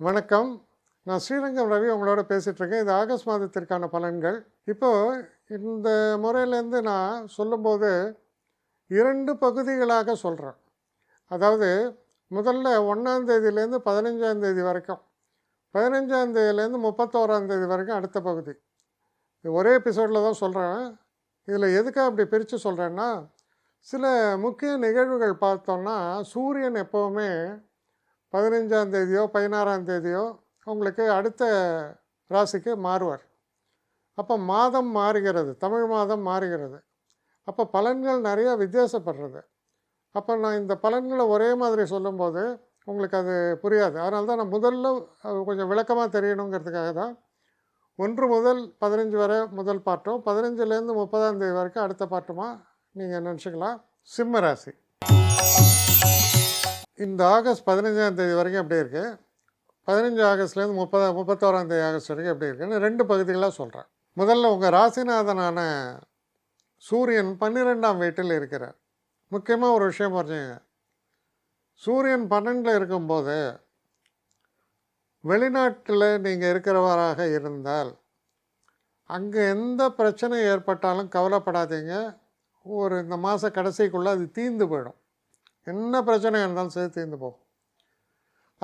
வணக்கம். நான் ஸ்ரீரங்கம் ரவி உங்களோட பேசிகிட்ருக்கேன் இது ஆகஸ்ட் மாதத்திற்கான பலன்கள். இப்போது இந்த முறையிலேருந்து நான் சொல்லும்போது இரண்டு பகுதிகளாக சொல்கிறேன் அதாவது முதல்ல ஒன்றாந்தேதியிலேருந்து பதினஞ்சாந்தேதி வரைக்கும் பதினஞ்சாந்தேதியிலேருந்து முப்பத்தோராந்தேதி வரைக்கும் அடுத்த பகுதி. இது ஒரே எபிசோடில் தான் சொல்கிறேன் இதில் எதுக்காக அப்படி பிரித்து சொல்கிறேன்னா சில முக்கிய நிகழ்வுகள் பார்த்தோன்னா சூரியன் எப்போவுமே பதினஞ்சாம் தேதியோ பதினாறாம் தேதியோ உங்களுக்கு அடுத்த ராசிக்கு மாறுவார். அப்போ மாதம் மாறுகிறது தமிழ் மாதம் மாறுகிறது. அப்போ பலன்கள் நிறையா வித்தியாசப்படுறது. அப்போ நான் இந்த பலன்களை ஒரே மாதிரி சொல்லும்போது உங்களுக்கு அது புரியாது. அதனால தான் நான் முதல்ல கொஞ்சம் விளக்கமாக தெரியணுங்கிறதுக்காக தான். ஒன்று முதல் பதினஞ்சு வரை முதல் பாட்டும் பதினஞ்சுலேருந்து முப்பதாம் தேதி வரைக்கும் அடுத்த பாட்டுமா நீங்கள் நினச்சிக்கலாம். சிம்ம ராசி. இந்த ஆகஸ்ட் பதினஞ்சாம் தேதி வரைக்கும் எப்படி இருக்குது பதினஞ்சு ஆகஸ்ட்லேருந்து முப்பதா முப்பத்தோராம் தேதி ஆகஸ்ட் வரைக்கும் எப்படி இருக்குன்னு ரெண்டு பகுதிகளாக சொல்கிறேன் முதல்ல உங்கள் ராசிநாதனான சூரியன் பன்னிரெண்டாம் வீட்டில் இருக்கிறார். முக்கியமாக ஒரு விஷயம் புரிஞ்சுங்க சூரியன் பன்னெண்டில் இருக்கும்போது வெளிநாட்டில் நீங்கள் இருக்கிறவராக இருந்தால் அங்கே எந்த பிரச்சனை ஏற்பட்டாலும் கவலைப்படாதீங்க. ஒரு இந்த மாத கடைசிக்குள்ளே அது தீர்ந்து போயிடும். என்ன பிரச்சனை இருந்தாலும் சரி தீர்ந்து போகும்.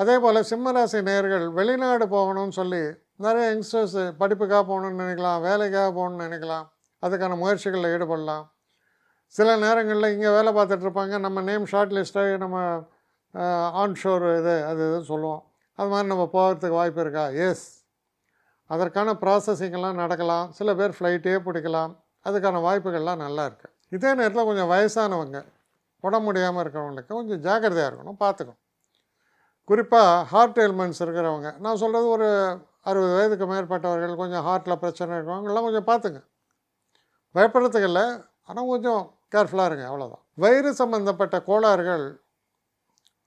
அதே போல் சிம்மராசி நேர்கள் வெளிநாடு போகணும்னு சொல்லி நிறைய யங்ஸ்டர்ஸ் படிப்புக்காக போகணும்னு நினைக்கலாம் வேலைக்காக போகணும்னு நினைக்கலாம் அதுக்கான முயற்சிகளில் ஈடுபடலாம். சில நேரங்களில் இங்கே வேலை பார்த்துட்டு இருப்பாங்க. நம்ம நேம் ஷார்ட் லிஸ்ட்டாகி நம்ம ஆன் ஷோர் இது அது இதுன்னு சொல்லுவோம். அது மாதிரி நம்ம போகிறதுக்கு வாய்ப்பு இருக்கா? எஸ் அதற்கான ப்ராசஸிங்கெல்லாம் நடக்கலாம். சில பேர் ஃப்ளைட்டே பிடிக்கலாம். அதுக்கான வாய்ப்புகள்லாம் நல்லா இருக்குது இதே நேரத்தில் கொஞ்சம் வயசானவங்க உடம்பு முடியாமல் இருக்கிறவங்களுக்கு கொஞ்சம் ஜாக்கிரதையாக இருக்கணும் பார்த்துக்கணும் குறிப்பாக ஹார்ட் எலிமெண்ட்ஸ் இருக்கிறவங்க நான் சொல்கிறது ஒரு அறுபது வயதுக்கு மேற்பட்டவர்கள் கொஞ்சம் ஹார்ட்டில் பிரச்சனை இருக்கிறவங்கெல்லாம் கொஞ்சம் பார்த்துங்க பயப்படுறதுக்கு இல்லை ஆனால் கொஞ்சம் கேர்ஃபுல்லாக இருங்க அவ்வளோதான் வயிறு சம்மந்தப்பட்ட கோளாறுகள்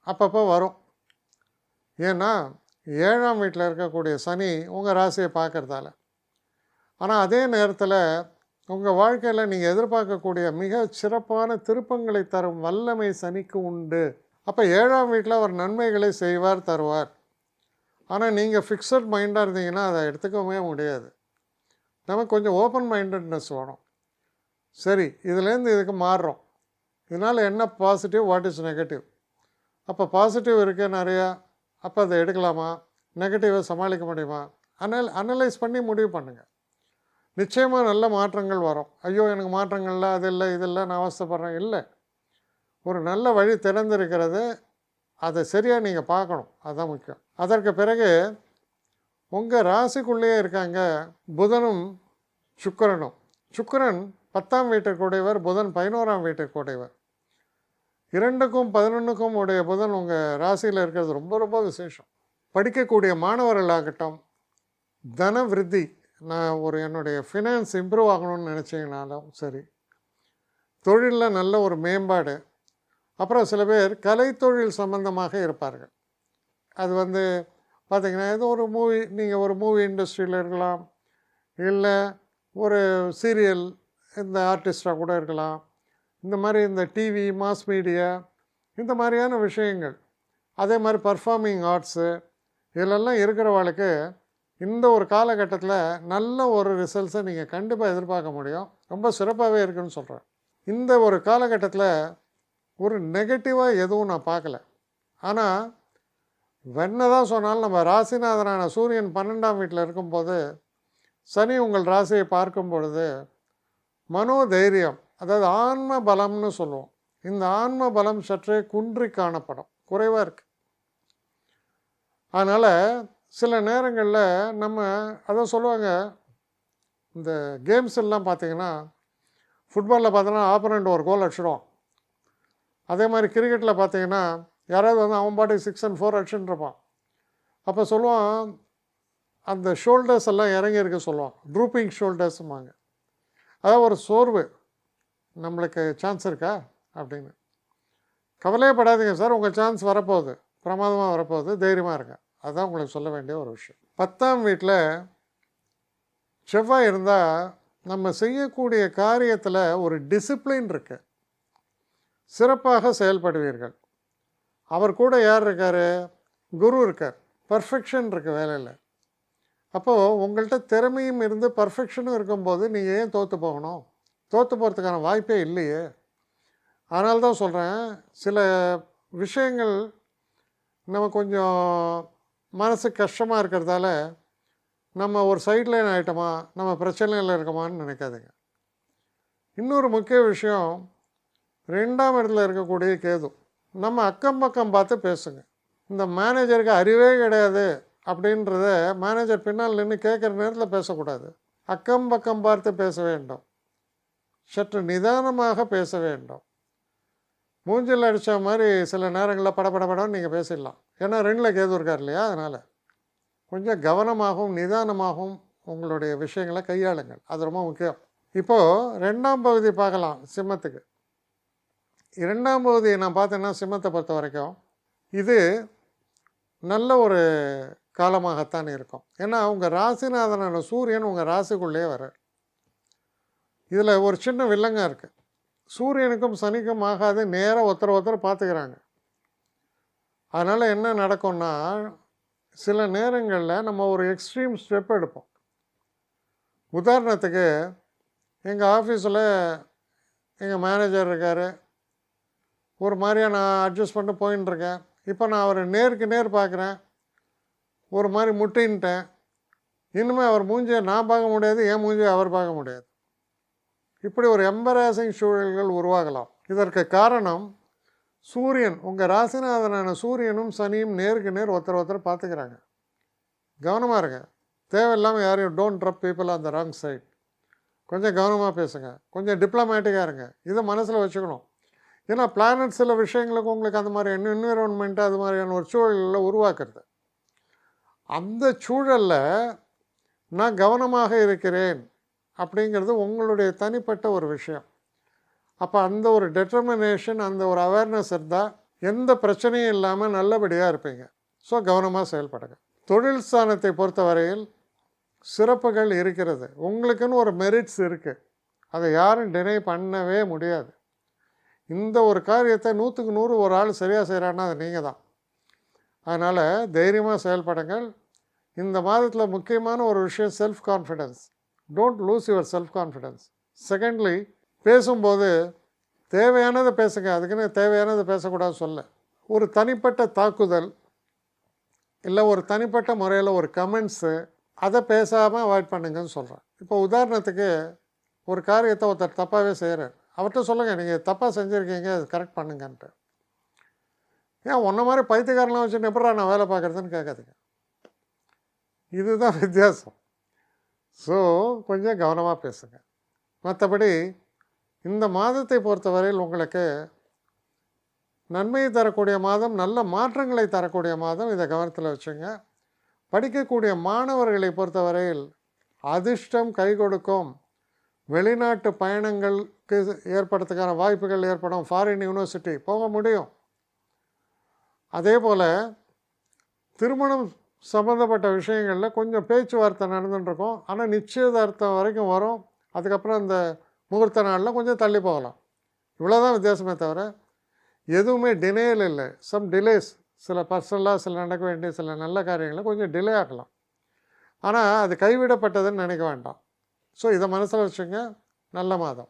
அப்பப்போ வரும். ஏன்னா ஏழாம் வீட்டில் இருக்கக்கூடிய சனி உங்கள் ராசியை பார்க்குறதால ஆனால் அதே நேரத்தில் உங்கள் வாழ்க்கையில் நீங்கள் எதிர்பார்க்கக்கூடிய மிக சிறப்பான திருப்பங்களை தரும் வல்லமை சனிக்கு உண்டு. அப்போ ஏழாம் வீட்டில் அவர் நன்மைகளை செய்வார் தருவார். ஆனால் நீங்கள் ஃபிக்ஸட் மைண்டாக இருந்தீங்கன்னா அதை எடுத்துக்கவே முடியாது. நமக்கு கொஞ்சம் ஓப்பன் மைண்டட்னஸ் வேணும். சரி இதுலேருந்து இதுக்கு மாறுறோம். இதனால் என்ன பாசிட்டிவ் வாட் இஸ் நெகட்டிவ் அப்போ பாசிட்டிவ் இருக்கே நிறையா. அப்போ அதை எடுக்கலாமா? நெகட்டிவை சமாளிக்க முடியுமா? அனல் அனலைஸ் பண்ணி முடிவு பண்ணுங்கள் நிச்சயமாக நல்ல மாற்றங்கள் வரும். ஐயோ எனக்கு மாற்றங்கள்ல அது இல்லை இதெல்லாம் நான் அவஸ்தைப்படுறேன். இல்லை. ஒரு நல்ல வழி திறந்திருக்கிறது அதை சரியாக நீங்கள் பார்க்கணும். அதுதான் முக்கியம். அதற்கு பிறகு உங்கள் ராசிக்குள்ளேயே இருக்காங்க புதனும் சுக்கரனும். சுக்கிரன் பத்தாம் வீட்டிற்குடையவர் புதன் பதினோராம் வீட்டிற்குடையவர். இரண்டுக்கும் பதினொன்றுக்கும் உடைய புதன் உங்கள் ராசியில் இருக்கிறது ரொம்ப ரொம்ப விசேஷம். படிக்கக்கூடிய மாணவர்களாகட்டும் தன விருத்தி நான் ஒரு என்னுடைய ஃபினான்ஸ் இம்ப்ரூவ் ஆகணும்னு நினச்சிங்கனாலும் சரி. தொழிலில் நல்ல ஒரு மேம்பாடு. அப்புறம் சில பேர் கலைத்தொழில் சம்பந்தமாக இருப்பார்கள். அது வந்து பார்த்திங்கன்னா ஏதோ ஒரு மூவி நீங்கள் ஒரு மூவி இண்டஸ்ட்ரியில் இருக்கலாம். இல்லை ஒரு சீரியல் இந்த ஆர்டிஸ்டாக கூட இருக்கலாம். இந்த மாதிரி இந்த டிவி மாஸ் மீடியா இந்த மாதிரியான விஷயங்கள். அதே மாதிரி பர்ஃபார்மிங் ஆர்ட்ஸு இதிலெல்லாம் இருக்கிறவளுக்கு இந்த ஒரு காலகட்டத்தில் நல்ல ஒரு ரிசல்ட்ஸை நீங்கள் கண்டிப்பாக எதிர்பார்க்க முடியும். ரொம்ப சிறப்பாகவே இருக்குன்னு சொல்கிறேன் இந்த ஒரு காலகட்டத்தில் ஒரு நெகட்டிவாக எதுவும் நான் பார்க்கல. ஆனால் வெண்ணை தான் சொன்னாலும் நம்ம ராசிநாதனான சூரியன் பன்னெண்டாம் வீட்டில் இருக்கும்போது சனி உங்கள் ராசியை பார்க்கும் பொழுது மனோதைரியம் அதாவது ஆன்ம பலம்னு சொல்லுவோம். இந்த ஆன்ம பலம் சற்றே குன்றி காணப்படும் குறைவாக இருக்குது அதனால் சில நேரங்களில் நம்ம அதை சொல்லுவாங்க இந்த கேம்ஸ் எல்லாம் பார்த்தீங்கன்னா ஃபுட்பாலில் பார்த்தோன்னா ஆப்பரண்ட் ஒரு கோல் அடிச்சிடும் அதே மாதிரி கிரிக்கெட்டில் பார்த்தீங்கன்னா யாராவது வந்து அவன் பாட்டுக்கு சிக்ஸ் அண்ட் ஃபோர் அடிச்சுட்டுருப்பான் அப்போ சொல்லுவான் அந்த ஷோல்டர்ஸ் எல்லாம் இறங்கி இருக்க சொல்லுவான். ட்ரூப்பிங் ஷோல்டர்ஸுமாங்க அதாவது ஒரு சோர்வு. நம்மளுக்கு சான்ஸ் இருக்கா? அப்படின்னு. கவலையே படாதீங்க சார் உங்கள் சான்ஸ் வரப்போகுது. பிரமாதமாக வரப்போகுது. தைரியமாக இருக்கேன் அதுதான் உங்களுக்கு சொல்ல வேண்டிய ஒரு விஷயம். பத்தாம் வீட்டில் செவ்வாய் இருந்தால் நம்ம செய்யக்கூடிய காரியத்தில் ஒரு டிசிப்ளின் இருக்கு. சிறப்பாக செயல்படுவீர்கள். அவர் கூட யார் இருக்கார்? குரு இருக்கார். பர்ஃபெக்ஷன் இருக்குது வேலையில். அப்போது உங்கள்கிட்ட திறமையும் இருந்து பர்ஃபெக்ஷனும் இருக்கும்போது நீங்கள் ஏன் தோற்று போகணும்? தோற்று போகிறதுக்கான வாய்ப்பே இல்லையே. அதனால்தான் சொல்கிறேன் சில விஷயங்கள் நம்ம கொஞ்சம் மனசு கஷ்டமாக இருக்கிறதால நம்ம ஒரு சைட் லைன் ஆகிட்டோமா நம்ம பிரச்சனையில் இருக்கோமான்னு நினைக்காதீங்க. இன்னொரு முக்கிய விஷயம் ரெண்டாம் இடத்துல இருக்கக்கூடிய கேது. நம்ம அக்கம் பக்கம் பார்த்து பேசுங்க. இந்த மேனேஜருக்கு அறிவே கிடையாது அப்படின்றத மேனேஜர் பின்னால் நின்று கேட்குற நேரத்தில் பேசக்கூடாது. அக்கம் பக்கம் பார்த்து பேச வேண்டும். சற்று நிதானமாக பேச வேண்டும். மூஞ்சில் அடித்த மாதிரி சில நேரங்களில் படபடபடன்னு நீங்கள் பேசிடலாம். ஏன்னா ரெண்டில் கேது இருக்கார் இல்லையா? அதனால். கொஞ்சம் கவனமாகவும் நிதானமாகவும் உங்களுடைய விஷயங்களை கையாளுங்கள். அது ரொம்ப முக்கியம். இப்போது ரெண்டாம் பகுதி பார்க்கலாம் சிம்மத்துக்கு. இரண்டாம் பகுதியை நான் பார்த்தேன்னா சிம்மத்தை பொறுத்த வரைக்கும் இது நல்ல ஒரு காலமாகத்தான் இருக்கும். ஏன்னா உங்கள் ராசிநாதனான சூரியன் உங்கள் ராசிக்குள்ளேயே வர இதில் ஒரு சின்ன வில்லங்க இருக்குது சூரியனுக்கும் சனிக்கும் ஆகாது நேராக ஒருத்தரை ஒருத்தர் பார்த்துக்கிறாங்க. அதனால் என்ன நடக்கும்னா சில நேரங்களில் நம்ம ஒரு எக்ஸ்ட்ரீம் ஸ்டெப் எடுப்போம். உதாரணத்துக்கு எங்கள் ஆஃபீஸில் எங்கள் மேனேஜர் இருக்கார். ஒரு மாதிரியாக நான் அட்ஜஸ்ட் பண்ணி போயின்ட்டுருக்கேன் இப்போ நான் அவரை நேருக்கு நேர் பார்க்குறேன். ஒரு மாதிரி முட்டின்ட்டேன். இனிமேல் அவர் மூஞ்சியை நான் பார்க்க முடியாது என் மூஞ்சியை அவர் பார்க்க முடியாது. இப்படி ஒரு எம்பராசிங் சூழல்கள் உருவாகலாம். இதற்கு காரணம் சூரியன் உங்கள் ராசிநாதனான சூரியனும் சனியும் நேருக்கு நேர் ஒருத்தர் ஒருத்தர் பார்த்துக்கிறாங்க. கவனமாக இருங்க. தேவையில்லாமல் யாரையும் don't trouble people on the wrong side கொஞ்சம் கவனமாக பேசுங்க. கொஞ்சம் டிப்ளமேட்டிக்காக இருங்க. இதை மனசில் வச்சுக்கணும். ஏன்னா பிளானட் சில விஷயங்களுக்கு உங்களுக்கு அந்த மாதிரி என்விரான்மெண்ட்டு அது மாதிரியான ஒரு சூழலில் உருவாக்குறது. அந்த சூழலில் நான் கவனமாக இருக்கிறேன். அப்படிங்கிறது உங்களுடைய தனிப்பட்ட ஒரு விஷயம். அப்போ அந்த ஒரு டெட்டர்மினேஷன் அந்த ஒரு அவேர்னஸ் இருந்தால் எந்த பிரச்சனையும் இல்லாமல் நல்லபடியாக இருப்பீங்க. ஸோ கவனமாக செயல்படுங்க. தொழில் ஸ்தானத்தை பொறுத்தவரையில் சிறப்புகள் இருக்கிறது. உங்களுக்குன்னு ஒரு மெரிட்ஸ் இருக்குது அதை யாரும் டினை பண்ணவே முடியாது. இந்த ஒரு காரியத்தை நூற்றுக்கு நூறு ஒரு ஆள் சரியாக செய்கிறான்னா அது நீங்கள் தான். அதனால் தைரியமாக செயல்படுங்கள். இந்த மாதத்தில் முக்கியமான ஒரு விஷயம் self confidence don't lose your self confidence secondly பேசும்போது தேவையானதை பேசுங்க. அதுக்குன்னு தேவையானதை பேசக்கூடாது சொல்ல. ஒரு தனிப்பட்ட தாக்குதல் இல்லை ஒரு தனிப்பட்ட முறையில் ஒரு கமெண்ட்ஸு அதை பேசாமல் அவாய்ட் பண்ணுங்கன்னு சொல்கிறேன் இப்போ உதாரணத்துக்கு ஒரு காரியத்தை ஒருத்தர் தப்பாகவே செய்கிறார். அவர்கிட்ட சொல்லுங்கள் நீங்கள் தப்பாக செஞ்சுருக்கீங்க அது கரெக்ட் பண்ணுங்கன்ட்டு. ஏன் ஒன்றை மாதிரி பைத்தியக்காரலாம் வச்சுட்டு எப்படா நான் வேலை பார்க்குறதுன்னு கேட்காதுங்க. இதுதான் வித்தியாசம். ஸோ கொஞ்சம் கவனமாக பேசுங்க. மற்றபடி இந்த மாதத்தை பொறுத்தவரையில் உங்களுக்கு நன்மையை தரக்கூடிய மாதம் நல்ல மாற்றங்களை தரக்கூடிய மாதம் இதை கவனத்தில் வச்சுங்க. படிக்கக்கூடிய மாணவர்களை பொறுத்தவரையில் அதிர்ஷ்டம் கை கொடுக்கும். வெளிநாட்டு பயணங்களுக்கு ஏற்படுறதுக்கான வாய்ப்புகள் ஏற்படும். ஃபாரின் யூனிவர்சிட்டி போக முடியும். அதே போல் திருமணம் சம்மந்தப்பட்ட விஷயங்களில் கொஞ்சம் பேச்சுவார்த்தை நடந்துட்டுருக்கோம் ஆனால் நிச்சயதார்த்தம் வரைக்கும் வரும். அதுக்கப்புறம் அந்த முகூர்த்த நாளில் கொஞ்சம் தள்ளி போகலாம். இவ்வளோ தான் வித்தியாசமே தவிர எதுவுமே டினேல் இல்லை. சம் டிலேஸ் சில பர்சனலாக சில நடக்க வேண்டிய சில நல்ல காரியங்களை கொஞ்சம் டிலே ஆகலாம் ஆனால் அது கைவிடப்பட்டதுன்னு நினைக்க வேண்டாம். ஸோ இதை மனசில் வச்சுங்க நல்ல மாதம்.